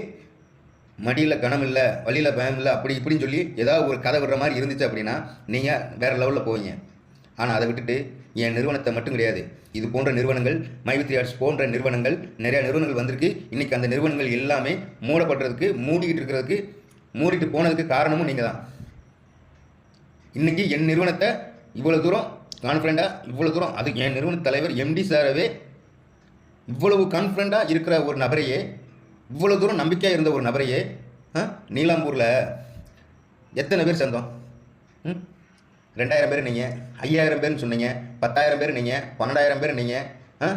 மடியில் கனம் இல்லை வழியில் பயம் இல்லை அப்படி இப்படின்னு சொல்லி ஏதாவது ஒரு கதை விடுற மாதிரி இருந்துச்சு அப்படின்னா நீங்கள் வேறு லெவலில் போவீங்க. ஆனால் அதை விட்டுட்டு என் நிறுவனத்தை மட்டும் கிடையாது. இது போன்ற நிறுவனங்கள் மைவித்ரி ஆர்ட்ஸ் போன்ற நிறுவனங்கள் நிறைய நிறுவனங்கள் வந்திருக்கு. இன்னைக்கு அந்த நிறுவனங்கள் எல்லாமே மூடப்படுறதுக்கு மூடிக்கிட்டு இருக்கிறதுக்கு மூடிட்டு போனதுக்கு காரணமும் நீங்கள் தான். இன்றைக்கி என் நிறுவனத்தை இவ்வளோ தூரம் கான்ஃபிடண்ட்டாக இவ்வளோ தூரம் அது என் நிறுவன தலைவர் எம்டி சாரவே இவ்வளவு கான்ஃபிடண்ட்டாக இருக்கிற ஒரு நபரையே இவ்வளோ தூரம் நம்பிக்கையாக இருந்த ஒரு நபரையே ஆ, நீலாம்பூரில் எத்தனை பேர் சேர்ந்தோம்? ம்? ரெண்டாயிரம் பேர் நீங்கள் ஐயாயிரம் பேர்னு சொன்னீங்க பத்தாயிரம் பேர் நீங்கள் பன்னெண்டாயிரம் பேர் நீங்கள் ஆ?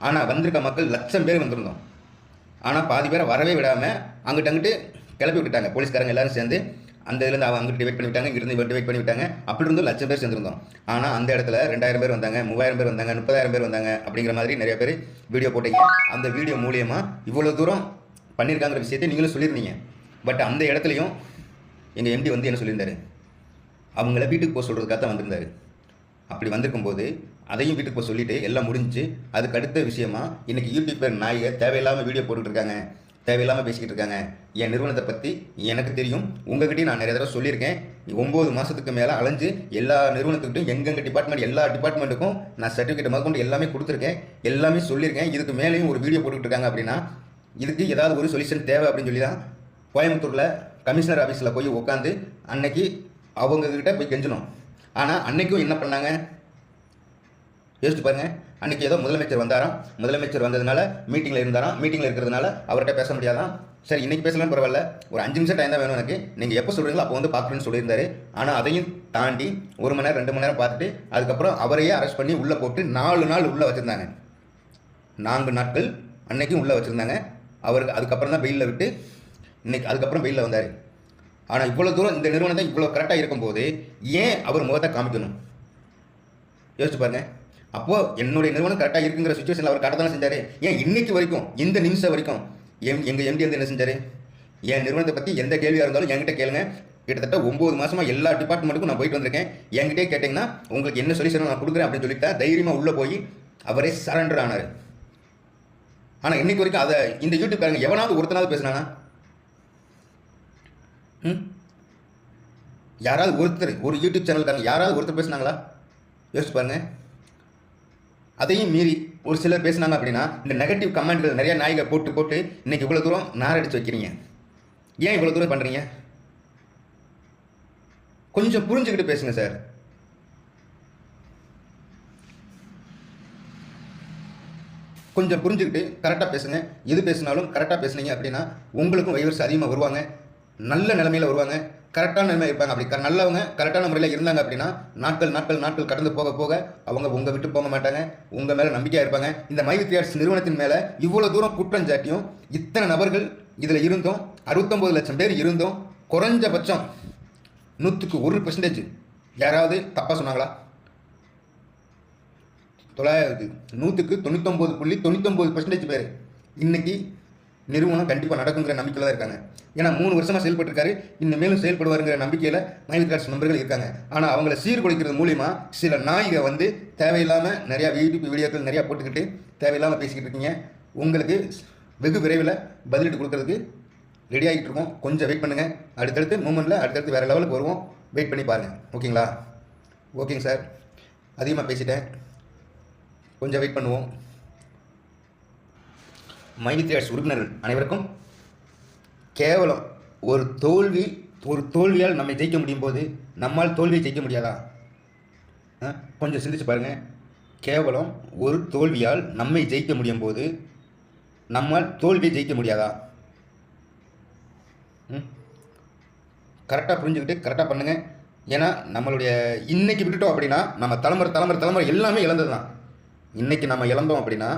ஆனால் வந்திருக்க மக்கள் லட்சம் பேர் வந்திருந்தோம். ஆனால் பாதி பேரை வரவே விடாமல் அங்கிட்ட அங்கிட்டு கிளப்பி விட்டுட்டாங்க. போலீஸ்காரங்க எல்லாரும் சேர்ந்து அந்த இதுலேருந்து அவங்க அங்கிட்டு வெயிட் பண்ணிவிட்டாங்க இங்கிருந்து வெயிட் பண்ணிவிட்டாங்க அப்படி இருந்தும் லட்சம் பேர் சேர்ந்துருந்தோம். ஆனால் அந்த இடத்துல ரெண்டாயிரம் பேர் வந்தாங்க மூவாயிரம் பேர் வந்தாங்க முப்பதாயிரம் பேர் வந்தாங்க அப்படிங்கிற மாதிரி நிறைய பேர் வீடியோ போட்டீங்க. அந்த வீடியோ மூலியமாக இவ்வளோ தூரம் பண்ணியிருக்காங்கிற விஷயத்தை நீங்களும் சொல்லியிருந்தீங்க. பட் அந்த இடத்துலையும் எங்கள் எம்டி வந்து என்ன சொல்லியிருந்தாரு? அவங்கள வீட்டுக்கு போக சொல்கிறதுக்காக தான் வந்திருந்தாரு. அப்படி வந்திருக்கும்போது அதையும் வீட்டுக்கு போய் சொல்லிவிட்டு எல்லாம் முடிஞ்சு அதுக்கு அடுத்த விஷயமா இன்றைக்கி யூடியூபர் நாயக தேவையில்லாமல் வீடியோ போட்டுட்டு இருக்காங்க தேவையில்லாமல் பேசிக்கிட்டு இருக்காங்க. என் நிறுவனத்தை பற்றி எனக்கு தெரியும். உங்ககிட்டயும் நான் நிறைய தடவை சொல்லியிருக்கேன். ஒம்பது மாதத்துக்கு மேலே அலைஞ்சு எல்லா நிறுவனத்துக்கிட்டும் எங்கெங்க டிபார்ட்மெண்ட் எல்லா டிபார்ட்மெண்ட்டுக்கும் நான் சர்டிஃபிகேட் முதற்கொண்டு எல்லாமே கொடுத்துருக்கேன். எல்லாமே சொல்லியிருக்கேன். இதுக்கு மேலேயும் ஒரு வீடியோ போட்டுக்கிட்டு இருக்காங்க அப்படின்னா இதுக்கு ஏதாவது ஒரு சொல்யூஷன் தேவை அப்படின்னு சொல்லி தான் கோயம்புத்தூரில் கமிஷனர் ஆஃபீஸில் போய் உட்காந்து அன்னைக்கு அவங்கக்கிட்ட போய் கெஞ்சணும். ஆனால் அன்றைக்கும் என்ன பண்ணாங்க? யோசிச்சு பாருங்க. அன்றைக்கி ஏதோ முதலமைச்சர் வந்தாராம். முதலமைச்சர் வந்ததுனால மீட்டிங்கில் இருந்தாராம். மீட்டிங்கில் இருக்கிறதுனால அவர்கிட்ட பேச முடியாதான் சரி இன்றைக்கி பேசலாம் பரவாயில்ல. ஒரு அஞ்சு நிமிஷம் டைம் தான் வேணும் எனக்கு. நீங்கள் எப்போ சொல்கிறீங்களோ அப்போ வந்து பார்க்குறேன்னு சொல்லியிருந்தாரு. ஆனால் அதையும் தாண்டி ஒரு மணி நேரம் ரெண்டு மணி நேரம் பார்த்துட்டு அதுக்கப்புறம் அவரையே அரெஸ்ட் பண்ணி உள்ளே போட்டு நாலு நாள் உள்ளே வச்சுருந்தாங்க. நான்கு நாட்கள் அன்றைக்கும் உள்ளே வச்சுருந்தாங்க. அவருக்கு அதுக்கப்புறம் தான் வெயிலில் விட்டு இன்றைக்கி அதுக்கப்புறம் வெயிலில் வந்தார். ஆனால் இவ்வளோ தூரம் இந்த நிறுவனத்தை இவ்வளோ கரெக்டாக இருக்கும்போது ஏன் அவர் முகத்தை காமிக்கணும்? யோசிச்சு பாருங்க. அப்போது என்னுடைய நிறுவனம் கரெக்டாக இருக்குங்கிற சுச்சுவேஷனில் அவர் கரெக்டாக தானே செஞ்சார்? ஏன் இன்னைக்கு வரைக்கும் இந்த நிமிஷம் வரைக்கும் எம் எங்கள் எம்டி வந்து என்ன செஞ்சார்? என் நிறுவனத்தை பற்றி எந்த கேள்வியாக இருந்தாலும் என்கிட்ட கேளுங்க. கிட்டத்தட்ட ஒம்பது மாதமாக எல்லா டிபார்ட்மெண்ட்டுக்கும் நான் போயிட்டு வந்திருக்கேன். என்கிட்டே கேட்டிங்கன்னா உங்களுக்கு என்ன சொல்யூஷன் நான் கொடுக்குறேன் அப்படின்னு சொல்லிட்டா தைரியமாக உள்ளே போய் அவரே சரண்டர் ஆனார். ஆனால் இன்னைக்கு வரைக்கும் அதை இந்த யூடியூப் பாருங்க எவனாவது ஒருத்தனாவது பேசுனானா? யாராவது ஒருத்தர் ஒரு யூடியூப் சேனல்காரங்க யாராவது ஒருத்தர் பேசுனாங்களா? யோசிச்சு பாருங்க. அதையும் மீறி ஒரு சிலர் பேசுனாங்க அப்படின்னா இந்த நெகட்டிவ் கமெண்ட்கள் நிறைய நாய்களை போட்டு போட்டு இன்னைக்கு இவ்வளோ தூரம் நாரடிச்சு வைக்கிறீங்க. ஏன் இவ்வளோ தூரம் பண்ணுறீங்க கொஞ்சம் புரிஞ்சுக்கிட்டு பேசுங்க சார் கொஞ்சம் புரிஞ்சுக்கிட்டு கரெக்டாக பேசுங்க. எது பேசினாலும் கரெக்டாக பேசுனீங்க அப்படின்னா உங்களுக்கும் வைவர்ஸ் அதிகமாக வருவாங்க. நல்ல நிலைமையில் வருவாங்க. கரெக்டான நிலைமை இருப்பாங்க. அப்படி க- நல்லவங்க கரெக்டான முறையில் இருந்தாங்க அப்படின்னா நாட்கள் நாட்கள் நாட்கள் கடந்து போக போக அவங்க உங்கள் விட்டு போக மாட்டாங்க. உங்கள் மேலே நம்பிக்கையாக இருப்பாங்க. இந்த மைவித்ரி ஆர்ட்ஸ் நிறுவனத்தின் மேலே இவ்வளோ தூரம் குற்றம் சாட்டியும் இத்தனை நபர்கள் இதில் இருந்தோம் அறுபத்தொம்பது லட்சம் பேர் இருந்தோம் குறைஞ்சபட்சம் நூற்றுக்கு ஒரு பர்சன்டேஜ் யாராவது தப்பாக சொன்னாங்களா? தொள்ளாயிரத்து நூற்றுக்கு தொண்ணூத்தொம்பது புள்ளி தொண்ணூத்தொம்பது பர்சன்டேஜ் பேர். இன்றைக்கி நிறுவனம் கண்டிப்பாக நடக்குங்கிற நம்பிக்கையில் தான் இருக்காங்க. ஏன்னா மூணு வருஷமாக செயல்பட்டுருக்காரு. இன்னும் மேலும் செயல்படுவாருங்கிற நம்பிக்கையில் மைவித் கார்ட்ஸ் நண்பர்கள் இருக்காங்க. ஆனால் அவங்கள சீர்குலைக்கிறது மூலிமா சில நாய்கள் வந்து தேவையில்லாமல் நிறையா யூடியூப் வீடியோக்கள் நிறையா போட்டுக்கிட்டு தேவையில்லாமல் பேசிக்கிட்டு இருக்கீங்க. உங்களுக்கு வெகு விரைவில் பதிலீடு கொடுக்கறதுக்கு ரெடி ஆகிட்டு இருக்கோம். கொஞ்சம் வெயிட் பண்ணுங்கள் அடுத்தடுத்து மூமெண்ட்டில் அடுத்தடுத்து வேறு லெவலுக்கு வருவோம். வெயிட் பண்ணி பாருங்கள் ஓகேங்களா ஓகேங்க சார் அதிகமாக பேசிட்டேன். கொஞ்சம் வெயிட் பண்ணுவோம். மைவித்யாட்ஸ் உறுப்பினர்கள் அனைவருக்கும் கேவலம் ஒரு தோல்வி ஒரு தோல்வியால் நம்மை ஜெயிக்க முடியும் போது நம்மால் தோல்வியை ஜெயிக்க முடியாதா? ஆ? கொஞ்சம் சிந்திச்சு பாருங்கள் கேவலம் ஒரு தோல்வியால் நம்மை ஜெயிக்க முடியும் போது நம்மால் தோல்வியை ஜெயிக்க முடியாதா? ம் கரெக்டாக புரிஞ்சுக்கிட்டு கரெக்டாக பண்ணுங்கள் ஏன்னா நம்மளுடைய இன்றைக்கி விட்டுட்டோம் அப்படின்னா நம்ம தலைமுறை தலைமுறை தலைமுறை எல்லாமே இழந்தது தான் இன்றைக்கி நம்ம இழந்தோம் அப்படின்னா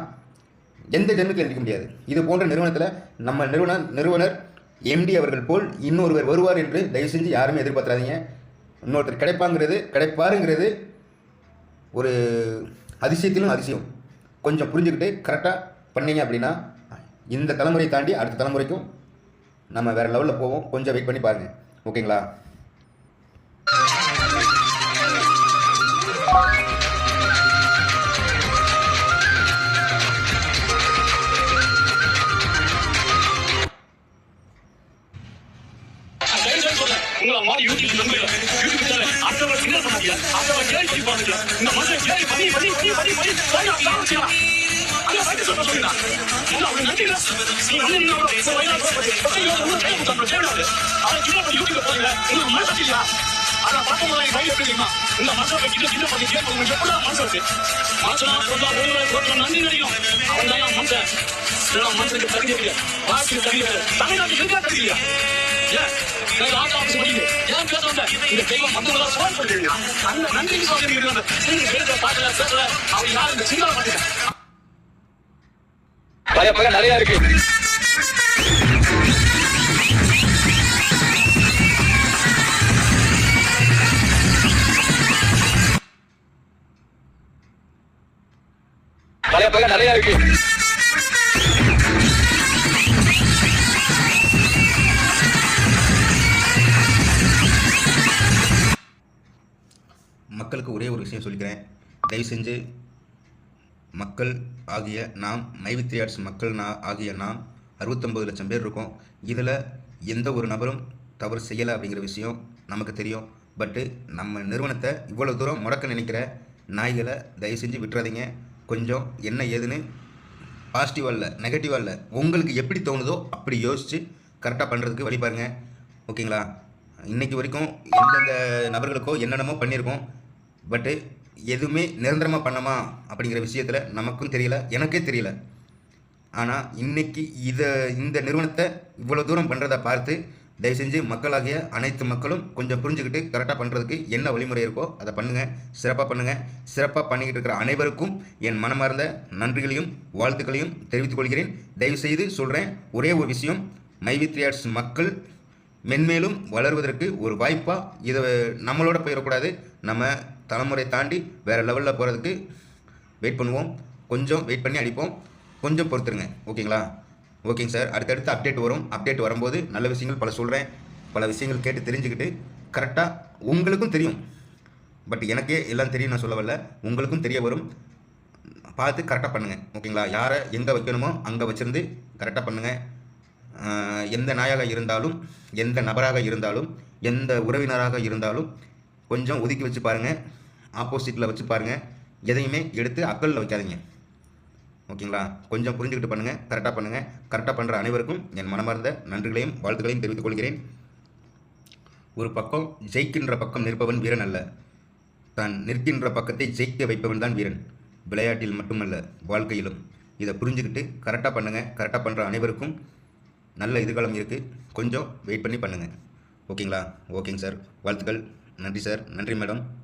எந்த ஜென்மத்தில் இருக்க முடியாது. இது போன்ற நிறுவனத்தில் நம்ம நிறுவனர் நிறுவனர் எம்டி அவர்கள் போல் இன்னொருவர் வருவார் என்று தயவு செஞ்சு யாருமே எதிர்பார்த்துறாதீங்க இன்னொருத்தர் கிடைப்பாங்கிறது கிடைப்பாருங்கிறது ஒரு அதிசயத்திலும் அதிசயம். கொஞ்சம் புரிஞ்சுக்கிட்டு கரெக்டாக பண்ணீங்க அப்படின்னா இந்த தலைமுறை தாண்டி அடுத்த தலைமுறைக்கும் நம்ம வேறு லெவலில் போவோம். கொஞ்சம் வெயிட் பண்ணி பாருங்கள் ஓகேங்களா
இல்லையா ஆனா பார்க்கும்போது எனக்கு எப்படி தெரியுமா இந்த மனுஷன் கிட்ட கிண்டல் பண்ணி கேள்வி உங்களுக்கு எப்படி மனசு இருக்கு மனுஷனா கொஞ்சம் ஒருவரை கொஞ்சம் நன்றி நினைக்கும் அவன் தான் மனுஷன் மனுஷனுக்கு தகுதி வாழ்க்கை தகுதி தமிழ்நாட்டுக்கு இருக்கா தகுதி ஏன் பய பய நிறைய இருக்கு பய பய நிறைய இருக்கு.
மக்களுக்கு ஒரே ஒரு விஷயம் சொல்லிக்கிறேன். தயவு செஞ்சு மக்கள் ஆகிய நாம் மைவித்ரி ஆர்ட்ஸ் மக்கள் நா- ஆகிய நாம் அறுபத்தொம்பது லட்சம் பேர் இருக்கோம். இதில் எந்த ஒரு நபரும் தவறு செய்யலை அப்படிங்கிற விஷயம் நமக்கு தெரியும். பட்டு நம்ம நிறுவனத்தை இவ்வளோ தூரம் முடக்க நினைக்கிற நாய்களை தயவு செஞ்சு விட்டுறாதீங்க. கொஞ்சம் என்ன ஏதுன்னு பாசிட்டிவாக இல்லை நெகட்டிவாக இல்லை உங்களுக்கு எப்படி தோணுதோ அப்படி யோசித்து கரெக்டாக பண்ணுறதுக்கு வழி பாருங்கள் ஓகேங்களா இன்றைக்கி வரைக்கும் எந்தெந்த நபர்களுக்கோ என்னென்னமோ பண்ணியிருக்கோம். பட்டு எதுவுமே நிரந்தரமாக பண்ணமா அப்படிங்கிற விஷயத்தில் நமக்கும் தெரியல எனக்கே தெரியல. ஆனால் இன்றைக்கி இதை இந்த நிறுவனத்தை இவ்வளோ தூரம் பண்ணுறதை பார்த்து தயவு செஞ்சு மக்களாகிய அனைத்து மக்களும் கொஞ்சம் புரிஞ்சுக்கிட்டு கரெக்டாக பண்ணுறதுக்கு என்ன வழிமுறை இருக்கோ அதை பண்ணுங்கள் சிறப்பாக பண்ணுங்கள் சிறப்பாக பண்ணிக்கிட்டு இருக்கிற அனைவருக்கும் என் மனமார்ந்த நன்றிகளையும் வாழ்த்துக்களையும் தெரிவித்துக் கொள்கிறேன். தயவு செய்து சொல்கிறேன் ஒரே ஒரு விஷயம் மைவித்ரி ஆர்ட்ஸ் மக்கள் மென்மேலும் வளர்வதற்கு ஒரு வாய்ப்பாக இதை நம்மளோட போயிடக்கூடாது. நம்ம தலைமுறை தாண்டி வேறு லெவலில் போகிறதுக்கு வெயிட் பண்ணுவோம். கொஞ்சம் வெயிட் பண்ணி அடிப்போம். கொஞ்சம் பொறுத்துருங்க. ஓகேங்களா ஓகேங்க சார் அடுத்தடுத்து அப்டேட் வரும். அப்டேட் வரும்போது நல்ல விஷயங்கள் பல சொல்கிறேன் பல விஷயங்கள் கேட்டு தெரிஞ்சுக்கிட்டு கரெக்டாக உங்களுக்கும் தெரியும். பட் எனக்கே எல்லாம் தெரியும் நான் சொல்ல வரல. உங்களுக்கும் தெரிய வரும். பார்த்து கரெக்டாக பண்ணுங்கள் ஓகேங்களா யாரை எங்கே வைக்கணுமோ அங்கே வச்சுருந்து கரெக்டாக பண்ணுங்கள் எந்த நாயாக இருந்தாலும் எந்த நபராக இருந்தாலும் எந்த உறவினராக இருந்தாலும் கொஞ்சம் ஒதுக்கி வச்சு பாருங்கள் ஆப்போசிட்டில் வச்சு பாருங்கள் எதையுமே எடுத்து அக்கல்ல வைக்காதீங்க. ஓகேங்களா? கொஞ்சம் புரிஞ்சுக்கிட்டு பண்ணுங்கள் கரெக்டாக பண்ணுங்கள் கரெக்டாக பண்ணுற அனைவருக்கும் என் மனமார்ந்த நன்றிகளையும் வாழ்த்துக்களையும் தெரிவித்துக் கொள்கிறேன். ஒரு பக்கம் ஜெயிக்கின்ற பக்கம் நிற்பவன் வீரன் அல்ல. தான் நிற்கின்ற பக்கத்தை ஜெயிக்க வைப்பவன் தான் வீரன். விளையாட்டில் மட்டுமல்ல வாழ்க்கையிலும். இதை புரிஞ்சுக்கிட்டு கரெக்டாக பண்ணுங்கள் கரெக்டாக பண்ணுற அனைவருக்கும் நல்ல எதிர்காலம் இருக்குது கொஞ்சம் வெயிட் பண்ணி பண்ணுங்கள் ஓகேங்களா? ஓகேங்க சார். வாழ்த்துக்கள். நன்றி சார். நன்றி மேடம்.